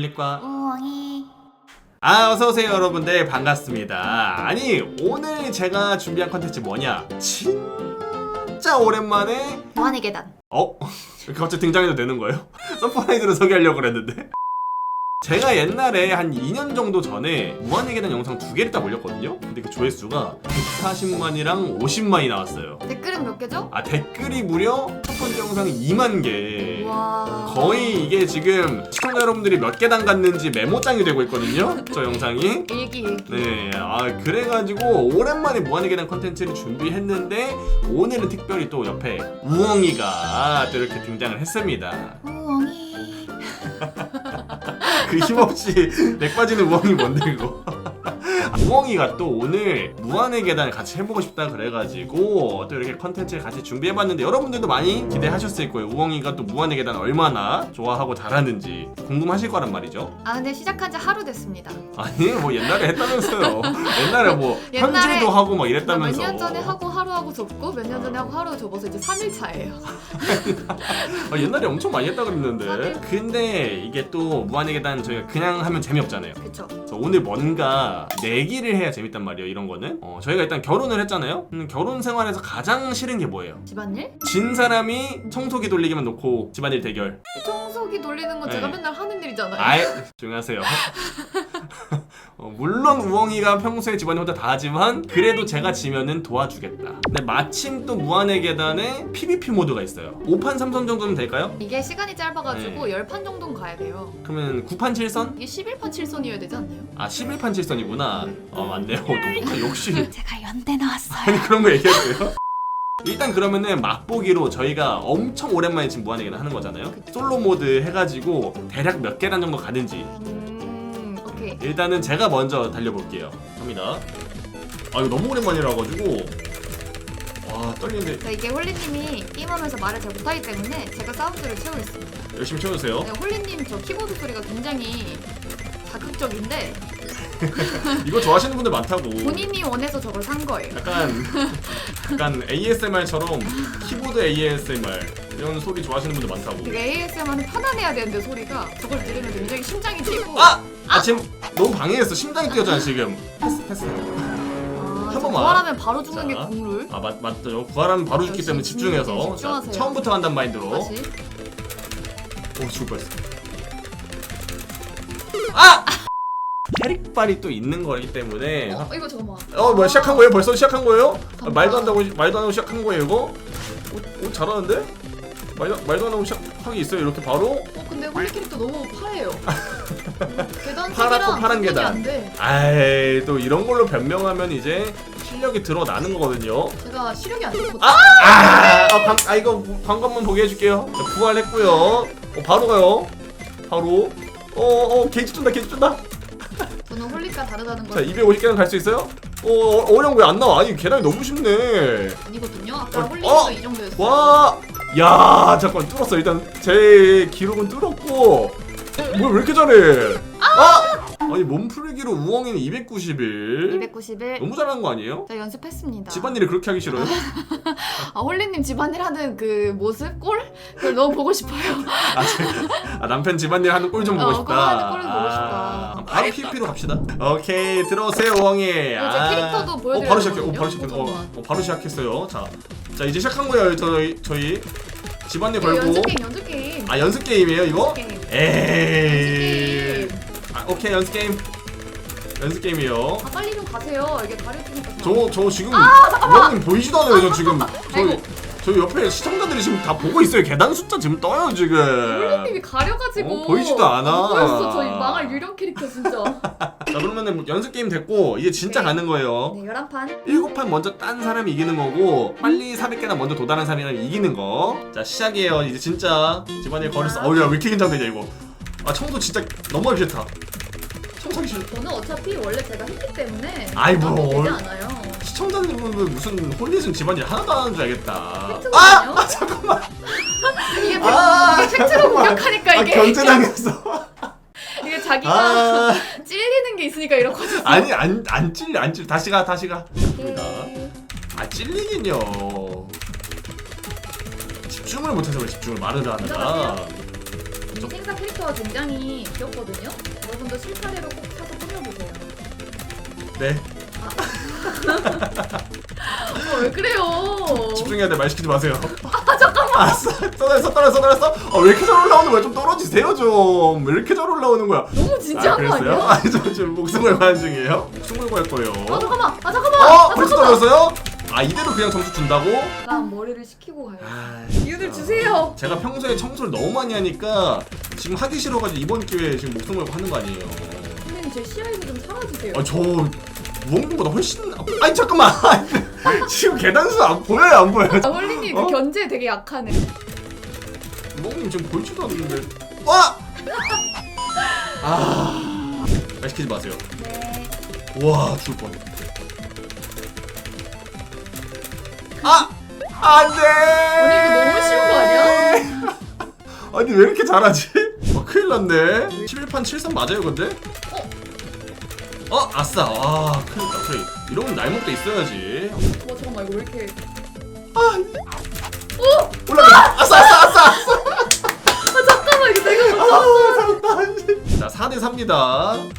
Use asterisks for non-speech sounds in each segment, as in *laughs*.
홀릭과 우엉이. 아 어서오세요 여러분들. 반갑습니다. 아니 오늘 제가 준비한 컨텐츠 뭐냐? 진짜 오랜만에 무한의 계단. 어? 이렇게 갑자기 등장해도 되는 거예요? 서프라이즈로 소개하려고 그랬는데. 제가 옛날에 한 2년 정도 전에 무한의 계단 영상 두 개를 딱 올렸거든요? 근데 그 조회수가 140만이랑 50만이 나왔어요. 댓글은 몇 개죠? 아 댓글이 무려 첫 번째 영상이 2만 개 와 거의 이게 지금 시청자 여러분들이 몇 계단 갔는지 메모장이 되고 있거든요. 저 영상이. 일기 일기 네, 아 그래가지고 오랜만에 무한의 계단 컨텐츠를 준비했는데 오늘은 특별히 또 옆에 우엉이가 또 이렇게 등장을 했습니다. 우엉이 *laughs* 그 힘없이 렉 빠지는 우엉이 뭔데 이거? 우엉이가 또 오늘 무한의 계단을 같이 해보고 싶다 그래가지고 또 이렇게 컨텐츠를 같이 준비해봤는데 여러분들도 많이 기대하셨을 거예요. 우엉이가 또 무한의 계단 얼마나 좋아하고 잘하는지 궁금하실 거란 말이죠. 아 근데 시작한 지 하루 됐습니다 아니 뭐 옛날에 했다면서요. *laughs* 옛날에 뭐 옛날에 현질도 하고 막몇 이랬다면서. 년 전에 하고 하루 하고 접고 몇 년 전에 하고 하루 접어서 이제 3일 차예요 *laughs* 아, 옛날에 엄청 많이 했다 그랬는데. 근데 이게 또 무한의 계단 저희가 그냥 하면 재미없잖아요. 그쵸 그래서 오늘 뭔가 내 기를 해야 재밌단 말이에요. 이런 거는. 어, 저희가 일단 결혼을 했잖아요. 음, 결혼 생활에서 가장 싫은 게 뭐예요? 집안일? 진 사람이 청소기 돌리기만 놓고 집안일 대결. 청소기 돌리는 건 제가 네. 맨날 하는 일이잖아요 아예 조용하세요. *laughs* 어, 물론 우엉이가 평소에 집안일 혼자 다 하지만 그래도 제가 지면은 도와주겠다. 근데 마침 또 무한의 계단에 PVP 모드가 있어요. 5판 3선 정도면 될까요? 이게 시간이 짧아가지고 네. 10판 정도는 가야 돼요 그러면 9판 7선? 이게 11판 7선이어야 되지 않나요? 아 11판 7선이구나. 어 맞네요. 똑똑하 역시 *laughs* 제가 연대 나왔어요 아니 그런 거 얘기해도요? *laughs* 일단 그러면은 맛보기로 저희가 엄청 오랜만에 지금 무한의 계단 하는 거잖아요. 솔로 모드 해가지고 대략 몇 계단 정도 가는지 음 오케이 일단은 제가 먼저 달려볼게요. 갑니다. 아 이거 너무 오랜만이라 가지고 와 떨리는데 자, 이게 홀리님이 게임하면서 말을 잘 못하기 때문에 제가 사운드를 채우고 있습니다 열심히 채워주세요. 네, 홀리님 저 키보드 소리가 굉장히 자극적인데 *laughs* 이거 좋아하시는 분들 많다고. 본인이 원해서 저걸 산 거예요. 약간 약간 ASMR처럼 키보드 ASMR 이런 소리 좋아하시는 분들 많다고. 되게 ASMR은 편안해야 되는데 소리가 저걸 들으면 굉장히 심장이 뛰고 아! 아 지금 너무 방해했어. 심장이 뛰었잖아 지금. 패스 패스. 아, 한저 번만. 부활하면 바로 죽는 게 자. 국룰. 아 맞, 맞죠. 구하라면 바로 죽기 역시 때문에 집중해서 자, 집중하세요. 처음부터 한단 마인드로. 다시. 오 죽을 뻔했어. 아! 캐릭발이 또 있는 거기 때문에 어 이거 잠깐만. 어 뭐야 시작한 거예요? 벌써 시작한 거예요? 아. 말도 안 하고 말도 안 하고 시작한 거예요 이거? 오, 오 잘하는데? 말도 말도 안 하고 시작하기 있어요 이렇게 바로? 어 근데 홀리 캐릭터 너무 파래요. *laughs* 계단 파랗고 파란 계단. 아이 또 이런 걸로 변명하면 이제 실력이 드러나는 거거든요. 제가 시력이 안 좋거든요. 아! 아, 아, 방, 아 이거 광고만 보게 해줄게요. 자, 부활했고요. 어, 바로 가요. 바로. 어, 어, 게이지 쫀다, 게이지 쫀다. 저는 홀리가 다르다는 자, 걸 250개는 갈 수 있어요? 어, 어, 어려운 왜안 나와? 아니, 계단이 너무 쉽네. 아니거든요. 아까 어, 홀리도 어! 이 정도였어요. 와, 야, 잠깐 뚫었어. 일단 제 기록은 뚫었고, 뭘왜 이렇게 잘해? 아! 아니 몸 풀기로 우엉이는 291. 291. 너무 잘하는 거 아니에요? 저 연습했습니다. 집안일을 그렇게 하기 싫어요? *laughs* 아 홀리님 집안일 하는 그 모습 꼴 그걸 너무 보고 싶어요. 아, 제- 아, 남편 집안일 하는 꼴 좀 보고 어, 싶다. 하는 꼴 보고 싶다. 아, 바로 PVP로 갑시다. 오케이 들어오세요 우엉이. 제 캐릭터도 어, 보여드려야 바로 시작해. 어. 바로 시작. 어. 어, 바로 시작했어요. 자, 자 이제 시작한 거예요. 저희 저희 집안일 이거 걸고. 연습 게임 연습 게임. 아 연습 게임이에요 이거? 게임. 에이. 게임. 아, 오케이 연습 게임. 연습 게임이요. 아 빨리 좀 가세요. 이게 가려주니까. 저, 저 지금 우엉님 보이지도 않아요. 저 지금 저희 *laughs* 아이고. 저희 옆에 시청자들이 지금 다 보고 있어요. 계단 숫자 지금 떠요 지금. 홀리님이 가려가지고. 어, 보이지도 않아. 안 보였어. 저희 망할 유령 캐릭터 진짜. *laughs* 자 그러면은 연습 게임 됐고 이제 진짜 네. 가는 거예요. 네 11판. 일곱 판 먼저 딴 사람이 이기는 거고 빨리 400개나 먼저 도달한 사람이 이기는 거. 자 시작이에요. 이제 진짜 집안일 걸었어. 어우야 왜 이렇게 긴장되냐 이거. 아 청소 진짜 너무 하기 싫다. 청소하기 싫어. 저는 어차피 원래 제가 했기 때문에. 아이, 뭐. 되지 않아요. 시청자들은 무슨 홀리즘 집안일 하나도 안 하는 줄 알겠다. 아! 아 잠깐만. 이게 아, 팩- 팩트로. 공격하니까 아 이게 견제당했어. *laughs* 이게 자기가 아 *laughs* 찔리는 게 있으니까 이렇거든요. 아니 안 안 찔려 안 찔려 다시 가 다시 가. 오케이. 아 찔리긴요. 집중을 못해서 그래 집중을 말을 하느라. 이 생사 캐릭터가 굉장히 귀엽거든요. 여러분도 실타래로 꼭 사서 꾸며보세요. 네. 어, 왜 그래요? 집중해야 돼. 말 시키지 마세요. 아 잠깐만. 아싸. 떨어졌어, 떨어졌어, 떨어졌어. 아, 왜 이렇게 잘 올라오는 거야? 좀 떨어지세요 좀. 왜 이렇게 잘 올라오는 거야? 너무 진지한 거 아니야? 아니 저 지금 목숨을 가는 중이에요. 목숨을 갈 거예요. 아 잠깐만, 아 잠깐만, 어? 아 벌써 잠깐만. 떨어졌어요? 아 이대로 그냥 점수 준다고? 난 머리를 식히고 가요. 아, 이유를 주세요. 제가 평소에 청소를 너무 많이 하니까 지금 하기 싫어가지고 이번 기회에 지금 목숨 걸고 하는 거 아니에요. 선생님 제 시야에서 좀 사라지세요. 아 저 무언보다 훨씬 아니 잠깐만 *laughs* 지금 계단수 안 보여요 안 보여요? 아, 홀리님 그 어? 견제 되게 약하네. 무엉님 지금 보이지도 않는데 와! *laughs* 아 말 시키지 마세요. 네. 와 죽을 뻔. 아 안돼. 오늘 이거 너무 쉬운 거 아니야? *laughs* 아니 왜 이렇게 잘하지? 아 큰일 났네. 11판 73 맞아요 근데? 어? 어 아싸. 아 큰일 났다. 그래 이러면 날먹도 있어야지. 와 잠깐만 이거 왜 이렇게? 올라가. 아싸 아싸 아싸. 아싸. 아 잠깐만 이거 내가 못 아, 살았다. 자 4대 4입니다.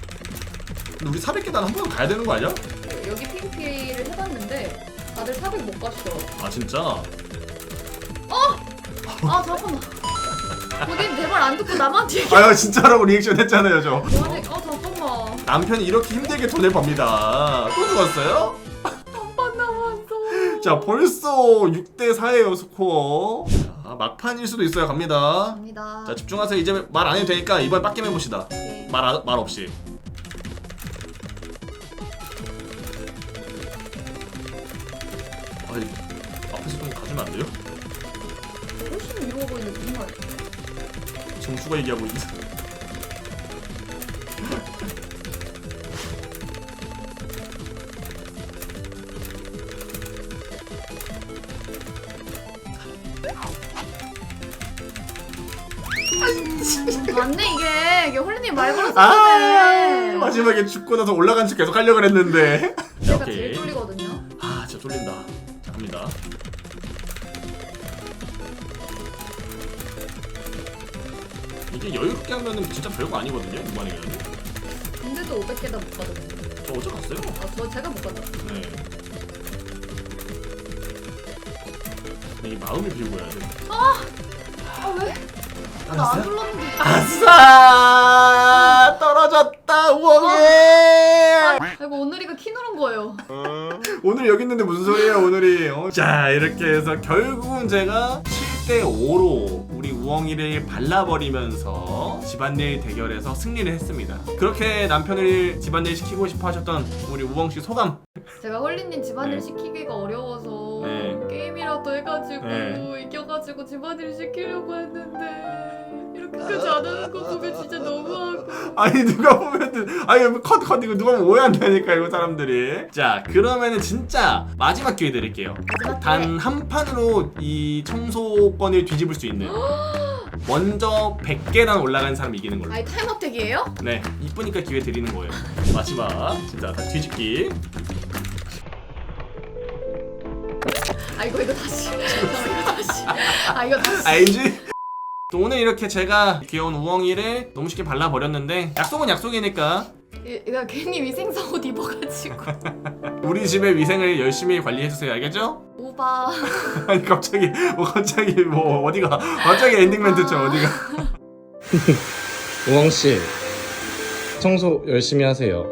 근데 우리 400계단 한 번 가야 되는 거 아니야? 봤어. 여기 PVP를 해봤는데 다들 400 못 가시더라고. 아 진짜? 아 잠깐만. 본인 내말 안 듣고 남한테 얘기. 아유 진짜라고 리액션 했잖아요 저. 저한테 아 잠깐만. 남편이 이렇게 힘들게 돈을 법니다. 또 죽었어요? 한번 남았어. *laughs* 자 벌써 6대 4예요 스코어. 자, 막판일 수도 있어요 갑니다. 갑니다. 자 집중하세요 이제 말 안 해도 되니까 이번 빡겜 해봅시다. 오케이. 말, 아- 말 없이. 아니 앞에서 좀 가주면 안 돼요? 훨씬 위로 가고 있는데 정말. 정수가 얘기하고 있는. 맞네 이게 이게 홀리님 말아 걸었었는데. 마지막에 죽고 나서 올라간 척 계속 하려고 그랬는데. 제가 오케이. 제일 쫄리거든요. 아 진짜 쫄린다. 자 갑니다. 이게 여유롭게 하면은 진짜 별거 아니거든요 는 근데도 500개 다 못 가거든요. 저 어제 갔어요. 아저 제가 못 가죠. 네. 근데 이 마음을 비우고 해야 돼. 아 왜? 나안 눌렀는데. 아싸 떨어졌다 우엉이. 아이고 오늘이가 키 누른 거예요. 오늘 여기 있는데 무슨 소리예요 오늘이? 어? 자 이렇게 해서 결국은 제가 7대 5로 우리 우엉이를 발라버리면서 집안일 대결에서 승리를 했습니다. 그렇게 남편을 집안일 시키고 싶어 하셨던 우리 우엉 씨 소감. 제가 홀리님 집안일 네. 시키기가 어려워서 네. 게임이라도 해가지고 네. 이겨가지고 집안일 시키려고 했는데 이렇게까지 안 하는 거 보면 진짜 너무하고 아니 누가 보면은 아니 컷컷 이거 누가 보면 오해한다니까 이거 사람들이. 자 그러면은 진짜 마지막 기회 드릴게요. 마지막 단 한 판으로 이 청소권을 뒤집을 수 있는 *gasps* 먼저 100계단 올라간 사람이 이기는 걸로 아이 타임어택이에요? 네 이쁘니까 기회 드리는 거예요 마지막 진짜 다 뒤집기 아 이거 이거 다시. *laughs* 잠깐만 이거 다시. 아 이거 다시. 알지? *laughs* 또 오늘 이렇게 제가 귀여운 우엉이를 너무 쉽게 발라버렸는데 약속은 약속이니까. 이- 내가 괜히 위생사 옷 입어가지고. *laughs* 우리 집의 위생을 열심히 관리해주세요 알겠죠? 오바. 아니 갑자기 뭐 갑자기 뭐 어디가 갑자기 엔딩 멘트죠 어디가. 우엉 씨 청소 열심히 하세요.